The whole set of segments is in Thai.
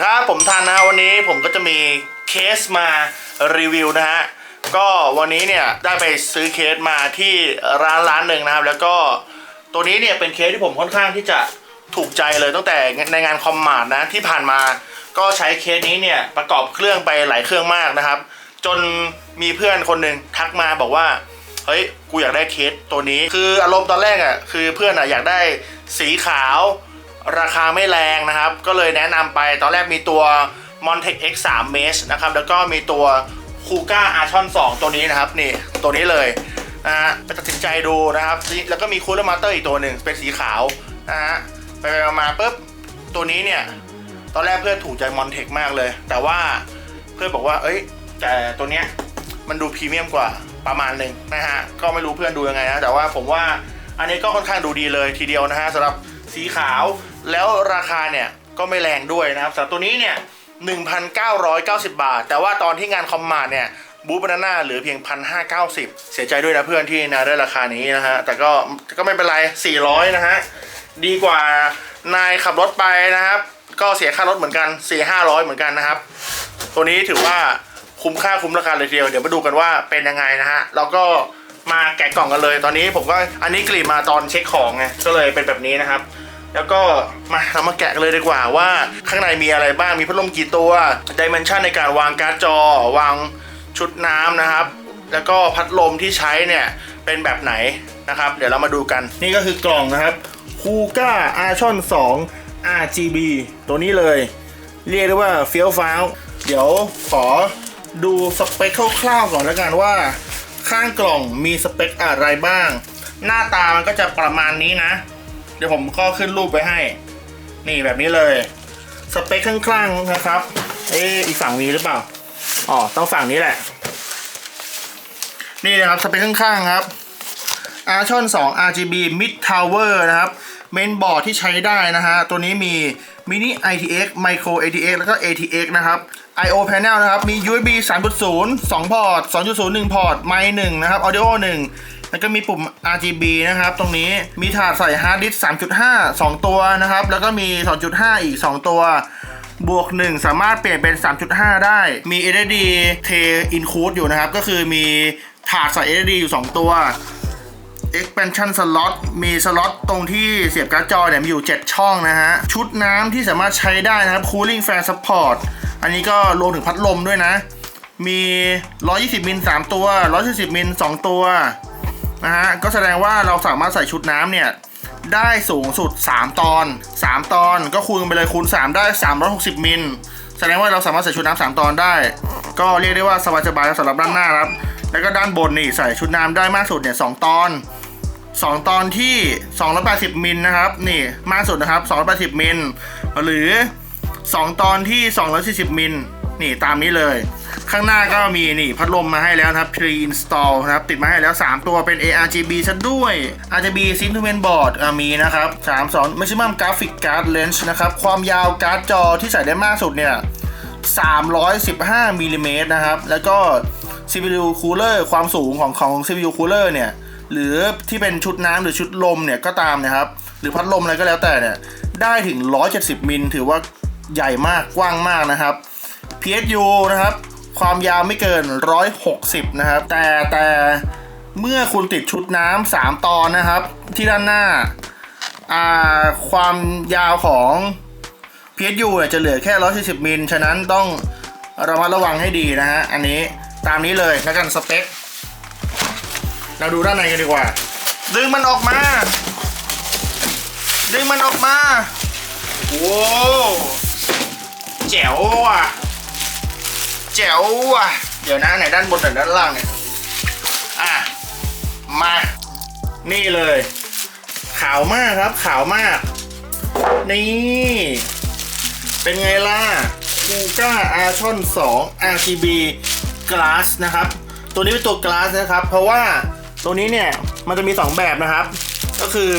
ดีครับผมทันนะวันนี้ผมก็จะมีเคสมารีวิวนะฮะก็วันนี้เนี่ยได้ไปซื้อเคสมาที่ร้านร้านหนึ่งนะครับ แล้วก็ตัวนี้เนี่ยเป็นเคสที่ผมค่อนข้างที่จะถูกใจเลยตั้งแต่ในงานคอมมานด์นะที่ผ่านมา ก็ใช้เคสนี้เนี่ยประกอบเครื่องไปหลายเครื่องมากนะครับ จนมีเพื่อนคนหนึ่งทักมาบอกว่าเฮ้ยกูอยากได้เคสตัวนี้คืออารมณ์ตอนแรกอะคือเพื่อนอะอยากได้สีขาว ราคาไม่แรงนะครับ ก็เลยแนะนำไปตอนแรกมีตัว Montec X3 Mesh นะครับ แล้วก็มีตัว Kuga Archon 2 ตัวนี้นะครับ นี่ตัวนี้เลยนะฮะไปตัดสินใจดูนะครับ แล้วก็มี Cooler Master อีกตัวหนึ่งเป็นสีขาวนะฮะไปมาปุ๊บตัวนี้เนี่ย ตอนแรกเพื่อนถูกใจ Montec มากเลย แต่ว่าเพื่อนบอกว่า เอ้ย แต่ตัวเนี้ยมันดูพรีเมียมกว่าประมาณหนึ่งนะฮะ ก็ไม่รู้เพื่อนดูยังไงนะ แต่ว่าผมว่าอันนี้ก็ค่อนข้างดูดีเลยทีเดียวนะฮะสำหรับสีขาว แล้วราคาเนี่ยก็ไม่แรงด้วยนะครับสำหรับตัวนี้เนี่ย 1,990 บาท แต่ว่าตอนที่งานคอมมาร์เนี่ยบูบานาน่าเหลือเพียง 1,590 เสียใจด้วยนะเพื่อนที่นะได้ราคานี้นะฮะ แต่ก็ก็ไม่เป็นไร 400 นะฮะ ดีกว่านายขับรถไปนะครับ ก็เสียค่ารถเหมือนกัน 4 500 เหมือนกันนะครับ ตัวนี้ถือว่าคุ้มค่าคุ้มราคาเลยทีเดียว เดี๋ยวมาดูกันว่าเป็นยังไงนะฮะ แล้วก็มาแกะกล่องกันเลย ตอนนี้ผมก็อันนี้กรีบมาตอนเช็คของไง ก็เลยเป็นแบบนี้นะครับ แล้วก็มาเรามาแกะกันเลยดีกว่าว่าข้างในมีอะไรบ้างมีพัดลมกี่ตัวดิเมนชันในการวางการ์ดจอ วางชุดน้ำนะครับ แล้วก็พัดลมที่ใช้เนี่ยเป็นแบบไหนนะครับ เดี๋ยวเรามาดูกัน นี่ก็คือกล่องนะครับคูก้าอาร์ชอน2 RGB ตัวนี้เลย เรียกได้ว่าเฟี้ยวฟ้าวเดี๋ยวขอดูสเปคคร่าวๆก่อนแล้วกันว่า ข้างกล่องมีสเปคอะไรบ้าง หน้าตามันก็จะประมาณนี้นะ เดี๋ยวผมก็ขึ้นรูปไปให้ นี่แบบนี้เลย สเปคข้างๆนะครับ เอ๊อีกฝั่งมีหรือเปล่า อ๋อ ต้องฝั่งนี้แหละ นี่นะครับ สเปคข้างๆครับ a r c h o n 2 RGB Mid Tower นะครับเมนบอร์ดที่ใช้ได้นะฮะ ตัวนี้มี Mini ITX Micro ATX แล้วก็ ATX นะครับ I/O Panel นะครับ มี USB 3.0 2 พอร์ต 2.0 1 พอร์ต ไมค์1นะครับ Audio 1 แล้วก็มีปุ่ม RGB นะครับตรงนี้มีถาดใส่ฮาร์ดดิสก์3.5 2 ตัวนะครับ แล้วก็มี 2.5 อีก 2 ตัวบวก 1 สามารถเปลี่ยนเป็น 3.5 ได้ มี SSD T include อยู่นะครับ ก็คือมีถาดใส่ SSD อยู่ 2 ตัว expansion slot มีสล็อตตรงที่เสียบการ์ดจอเนี่ยมีอยู่ 7 ช่องนะฮะ ชุดน้ำที่สามารถใช้ได้นะครับ cooling fan support อันนี้ก็รวมถึงพัดลมด้วยนะ มี 120 มิล 3 ตัว 140 มิล 2 ตัว นะฮะก็แสดงว่าเราสามารถใส่ชุดน้ำเนี่ยได้สูงสุด 3 ตอน 3 ตอนก็คูณไปเลยคูณ 3 ได้ 360 มิล แสดงว่าเราสามารถใส่ชุดน้ำ3ตอนได้ ก็เรียกได้ว่าสบายๆสำหรับด้านหน้าครับ แล้วก็ด้านบนนี่ใส่ชุดน้ำได้มากสุดเนี่ย2ตอน 2 ตอนที่ 280 มิลนะครับนี่มากสุดนะครับ280 มิล หรือ 2 ตอนที่ 240 มิลนี่ตามนี้เลย ข้างหน้าก็มีนี่พัดลมมาให้แล้วนะครับ pre install นะครับ ติดมาให้แล้ว 3 ตัวเป็น ARGB ซะด้วย RGB Cinnamon Board มีนะครับ 3 2 Maximum Graphic Card Length นะครับ ความยาวการ์ดจอที่ใส่ได้มากสุดเนี่ย 315มิลลิเมตรนะครับ แล้วก็ CPU cooler ความสูงของของ CPU cooler เนี่ย หรือที่เป็นชุดน้ำหรือชุดลมเนี่ยก็ตามนะครับ หรือพัดลมอะไรก็แล้วแต่เนี่ย ได้ถึง 170 มิล ถือว่าใหญ่มากกว้างมากนะครับ PSU นะครับ ความยาวไม่เกิน 160 นะครับ แต่แต่เมื่อคุณติดชุดน้ำ3ตอนนะครับ ที่ด้านหน้าความยาวของ PSU เนี่ยจะเหลือแค่ 140 มิล ฉะนั้นต้องระมัดระวังให้ดีนะฮะ อันนี้ตามนี้เลยแล้วกันสเปค เราดูด้านในกันดีกว่า ดึงมันออกมา ดึงมันออกมา โว้วแจ๋วอะ จ๋วอะเดี๋ยวนะไหนด้านบนไหนด้านล่างเนี่ยอะมา นี่เลย ขาวมากครับขาวมาก นี่ เป็นไงล่ะคูก้าอาร์ชอน2 RGB Glass นะครับ ตัวนี้เป็นตัว Glass นะครับ เพราะว่าตัวนี้เนี่ย มันจะมี 2 แบบนะครับ ก็คือ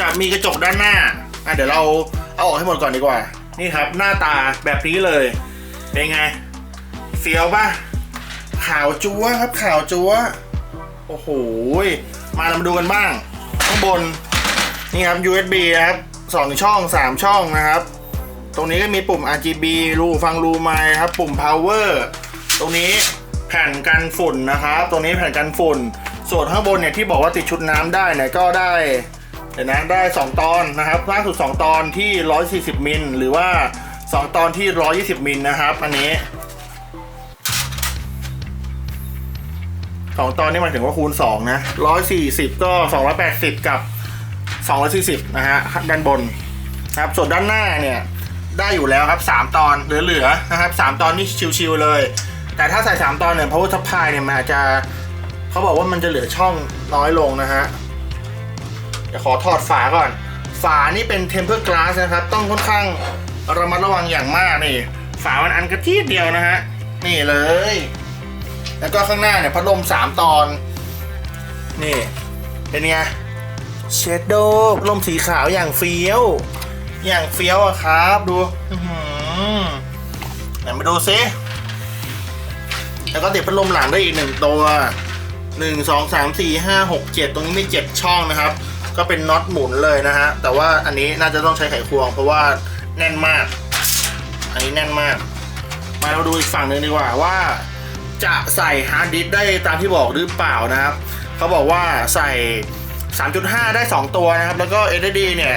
จะมีกระจกด้านหน้า อะเดี๋ยวเราเอาออกให้หมดก่อนดีกว่า นี่ครับ หน้าตาแบบนี้เลย เป็นไง เฟี้ยวป่ะขาวจั๊วครับขาวจั๊วโอ้โหมาเรามาดูกันบ้าง ข้างบนนี่ครับ USB นะครับสองช่องสามช่องนะครับ ตรงนี้ก็มีปุ่ม RGB รูฟังรูไมค์ครับ ปุ่ม power ตรงนี้แผ่นกันฝุ่นนะครับ ตรงนี้แผ่นกันฝุ่น ส่วนข้างบนเนี่ยที่บอกว่าติดชุดน้ำได้เนี่ยก็ได้เดี๋ยวนะได้ 2 ตอนนะครับล่าสุด 2 ตอนที่ 140 มิล หรือว่า 2 ตอนที่ 120 มิลนะครับ อันนี้ 2ตอนนี่หมายถึงว่าคูณ2นะ140ก็280กับ240นะฮะด้านบนครับส่วนด้านหน้าเนี่ยได้อยู่แล้วครับ3ตอนเหลือๆนะครับ3ตอนนี่ชิวๆเลย แต่ถ้าใส่3ตอนเนี่ย power supply เนี่ยมันอาจจะเขาบอกว่ามันจะเหลือช่องน้อยลงนะฮะเดี๋ยวขอถอดฝาก่อน ฝานี่เป็น temper glass นะครับ ต้องค่อนข้างระมัดระวังอย่างมากนี่ ฝามันอันกระทีเดียวนะฮะ นี่เลย แล้วก็ข้างหน้าเนี่ยพัดลม 3 ตอน นี่ เป็นไงเชดโดพัดลมสีขาวอย่างเฟี้ยว อย่างเฟี้ยวอะครับดูอไหนมาดูซิแล้วก็ติดพัดลมหลังได้อีกหนึ่งตัวหนึ่งสองสามสี่ห้าหกเจ็ดตรงนี้มีเจ็ดช่องนะครับ ก็เป็นน็อตหมุนเลยนะฮะ แต่ว่าอันนี้น่าจะต้องใช้ไขควง เพราะว่าแน่นมาก อันนี้แน่นมาก มาเราดูอีกฝั่งหนึ่งดีกว่าว่า จะใส่ฮาร์ดดิสได้ตามที่บอกหรือเปล่านะครับ เขาบอกว่าใส่ 3.5 ได้ 2 ตัวนะครับ แล้วก็ SSD เนี่ย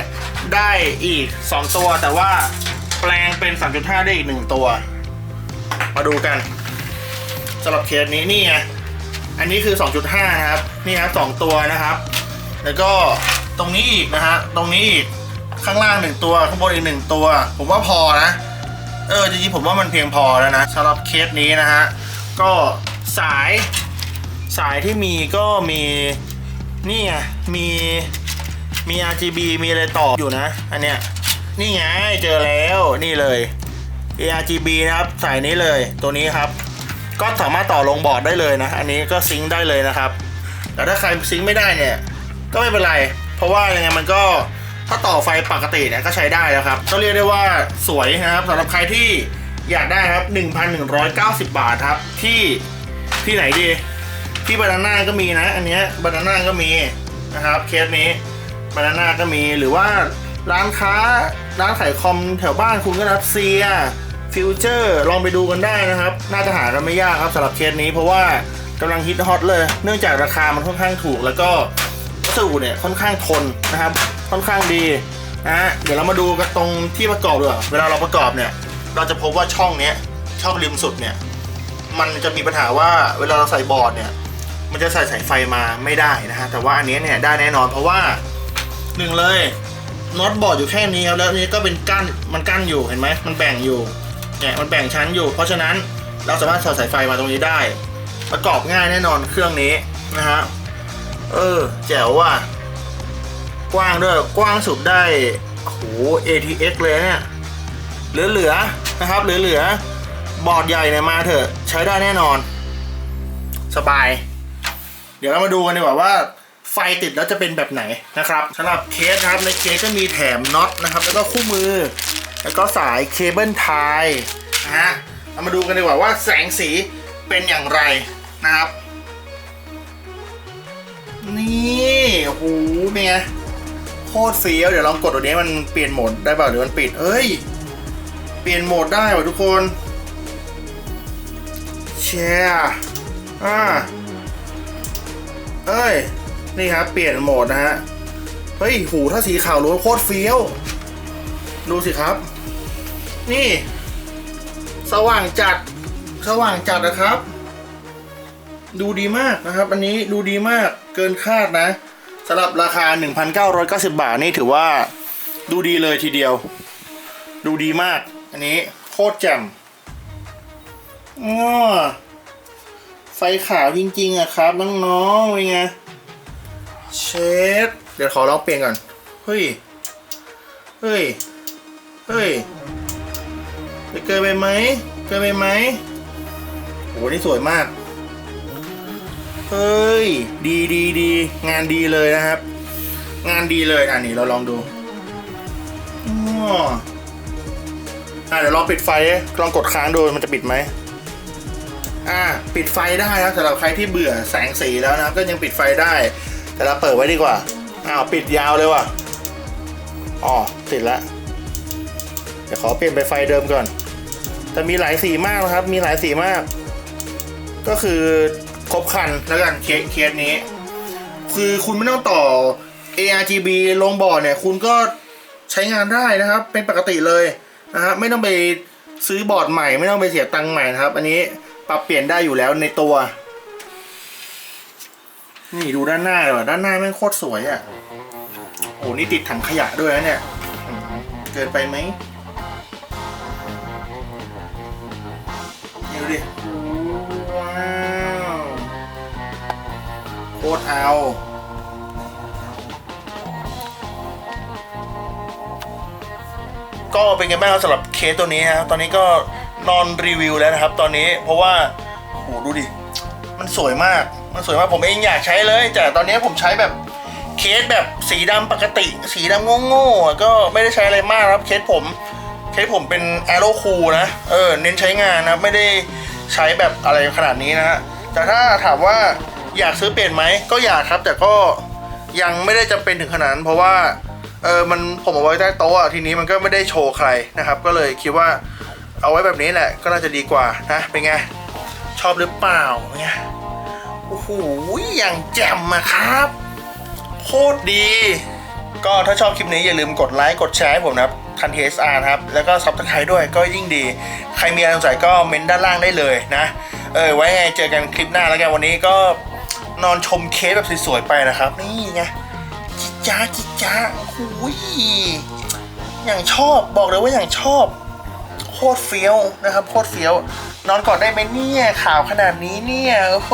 ได้อีก 2 ตัว แต่ว่าแปลงเป็น 3.5 ได้อีก 1 ตัว มาดูกันสำหรับเคสนี้นี่ไงอันนี้คือ 2.5 นะครับ นี่ครับ 2 ตัวนะครับ แล้วก็ตรงนี้อีกนะฮะ ตรงนี้อีก ข้างล่าง 1 ตัว ข้างบนอีก 1 ตัว ผมว่าพอนะ เออ จริงๆ ผมว่ามันเพียงพอแล้วนะสำหรับเคสนี้นะฮะ ก็สายสายที่มีก็มีนี่ไงมีมี RGB มีอะไรต่ออยู่นะ อันเนี้ยนี่ไงเจอแล้วนี่เลย ARGB นะครับสายนี้เลยตัวนี้ครับ ก็สามารถต่อลงบอร์ดได้เลยนะ อันนี้ก็ซิงค์ได้เลยนะครับแต่ถ้าใครซิงค์ไม่ได้เนี่ย ก็ไม่เป็นไร เพราะว่ายังไงมันก็ถ้าต่อไฟปกติเนี่ยก็ใช้ได้แล้วครับก็เรียกได้ว่าสวยนะครับสำหรับใครที่ อยากได้ครับ 1,190 บาทครับ ที่ที่ไหนดีที่บานาน่าก็มีนะ อันเนี้ยบานาน่าก็มีนะครับเคสนี้บานาน่าก็มีหรือว่าร้านค้าร้านขายคอมแถวบ้านคุณก็รับเซียฟิวเจอร์ลองไปดูกันได้นะครับ น่าจะหากันไม่ยากครับสำหรับเคสนี้ เพราะว่ากำลังฮิตฮอตเลย เนื่องจากราคามันค่อนข้างถูก แล้วก็วัสดุเนี่ยค่อนข้างทนนะครับ ค่อนข้างดีนะฮะเดี๋ยวเรามาดูกันตรงที่ประกอบดีกว่าเวลาเราประกอบเนี่ย เราจะพบว่าช่องเนี้ยช่องริมสุดเนี่ยมันจะมีปัญหาว่าเวลาเราใส่บอร์ดเนี่ยมันจะใส่สายไฟมาไม่ได้นะฮะแต่ว่าอันนี้เนี่ยได้แน่นอนเพราะว่าหนึ่งเลยน็อตบอร์ดอยู่แค่นี้ครับแล้วนี้ก็เป็นกั้นมันกั้นอยู่เห็นไหมมันแบ่งอยู่เนี่ยมันแบ่งชั้นอยู่ เพราะฉะนั้นเราสามารถสอดสายไฟมาตรงนี้ได้ ประกอบง่ายแน่นอนเครื่องนี้นะฮะเออแจ๋วว่ะกว้างด้วยกว้างสุดได้โอ้โห ATX เลยเนี่ย เหลือๆนะครับเหลือๆบอร์ดใหญ่เนี่ยมาเถอะใช้ได้แน่นอน สบาย เดี๋ยวเรามาดูกันดีกว่าว่าไฟติดแล้วจะเป็นแบบไหนนะครับสำหรับเคสนะครับในเคสก็มีแถมน็อตนะครับ แล้วก็คู่มือ แล้วก็สายเคเบิลไทยนะฮะเรามาดูกันดีกว่าว่าแสงสีเป็นอย่างไรนะครับ นี่โอ้โหเป็นไงโคตรเฟี้ยวเดี๋ยวลองกดตัวนี้มันเปลี่ยนโหมดได้เปล่าหรือมันปิดเอ้ย เปลี่ยนโหมดได้ว่ะทุกคนแชร์อ่าเอ้ย นี่ครับเปลี่ยนโหมดนะฮะ เฮ้ย หูถ้าสีขาวล้วนโคตรเฟี้ยว ดูสิครับ นี่ สว่างจัด สว่างจัดนะครับ ดูดีมากนะครับ อันนี้ดูดีมากเกินคาดนะสำหรับราคา 1,990 บาทนี่ถือว่า ดูดีเลยทีเดียว ดูดีมาก อันนี้โคตรแจ่มอ้อไฟขาวจริงๆอะครับน้องๆเป็นไงเชดเดี๋ยวขอลองเปลี่ยนก่อน เฮ้ย เฮ้ย เฮ้ยไปเกินไปไหมเกินไปไหมโหนี่สวยมาก เฮ้ย ดีดีดี งานดีเลยนะครับ งานดีเลย อะนี่เราลองดูอ้อ อะเดี๋ยวลองปิดไฟลองกดค้างดูมันจะปิดไหมอ่าปิดไฟได้ครับสำหรับใครที่เบื่อแสงสีแล้วนะก็ยังปิดไฟได้ แต่เราเปิดไว้ดีกว่าอ้าวปิดยาวเลยว่ะอ๋อติดแล้วเดี๋ยวขอเปลี่ยนไปไฟเดิมก่อน แต่มีหลายสีมากนะครับ มีหลายสีมาก ก็คือครบคันแล้วกันเคสเคสนี้ คือคุณไม่ต้องต่อ ARGB ลงบอร์ดเนี่ย คุณก็ใช้งานได้นะครับ เป็นปกติเลย นะฮะไม่ต้องไปซื้อบอร์ดใหม่ ไม่ต้องไปเสียตังค์ใหม่นะครับ อันนี้ปรับเปลี่ยนได้อยู่แล้วในตัว นี่ดูด้านหน้าเลยว่ะด้านหน้าแม่งโคตรสวยอะ่ะโอ้นี่ติดถังขยะด้วยนะเนี่ยเกินไปไหมนี่ดูดิว้าวโคตรเอา ก็เป็นไงบ้างครับสำหรับเคสตัวนี้ฮะตอนนี้ก็นอนรีวิวแล้วนะครับ ตอนนี้เพราะว่าโหดูดิ มันสวยมาก มันสวยมากผมเองอยากใช้เลย แต่ตอนนี้ผมใช้แบบเคสแบบสีดำปกติ สีดำโง่ๆก็ไม่ได้ใช้อะไรมากครับเคสผมเคสผมเป็นแอโรคูนะเออเน้นใช้งานนะไม่ได้ใช้แบบอะไรขนาดนี้นะฮะแต่ถ้าถามว่าอยากซื้อเปลี่ยนไหมก็อยากครับ แต่ก็ยังไม่ได้จำเป็นถึงขนาดนั้นเพราะว่า เออมันผมเอาไว้ใต้โต๊ะอะทีนี้มันก็ไม่ได้โชว์ใครนะครับ ก็เลยคิดว่าเอาไว้แบบนี้แหละ ก็น่าจะดีกว่านะเป็นไง ชอบหรือเปล่าเป็นไงโอ้โหอย่างแจ่มอะครับโคตรดี ก็ถ้าชอบคลิปนี้อย่าลืมกดไลค์กดแชร์ให้ผมนะครับทันเทสอาร์ครับ แล้วก็ซับสไครต์ด้วยก็ยิ่งดี ใครมีอะไรสงสัยก็เมนด้านล่างได้เลยนะ เออไว้ไงเจอกันคลิปหน้าแล้วกันวันนี้ก็นอนชมเคสแบบสวยๆไปนะครับ นี่ไง จ้าจิจ้าโอ้ยอย่างชอบบอกเลยว่าอย่างชอบ โคตรเฟี้ยวนะครับโคตรเฟี้ยวนอนก่อนได้ไหมเนี่ยข่าวขนาดนี้เนี่ยโอ้โห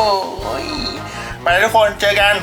ยไปแล้วทุกคนเจอกัน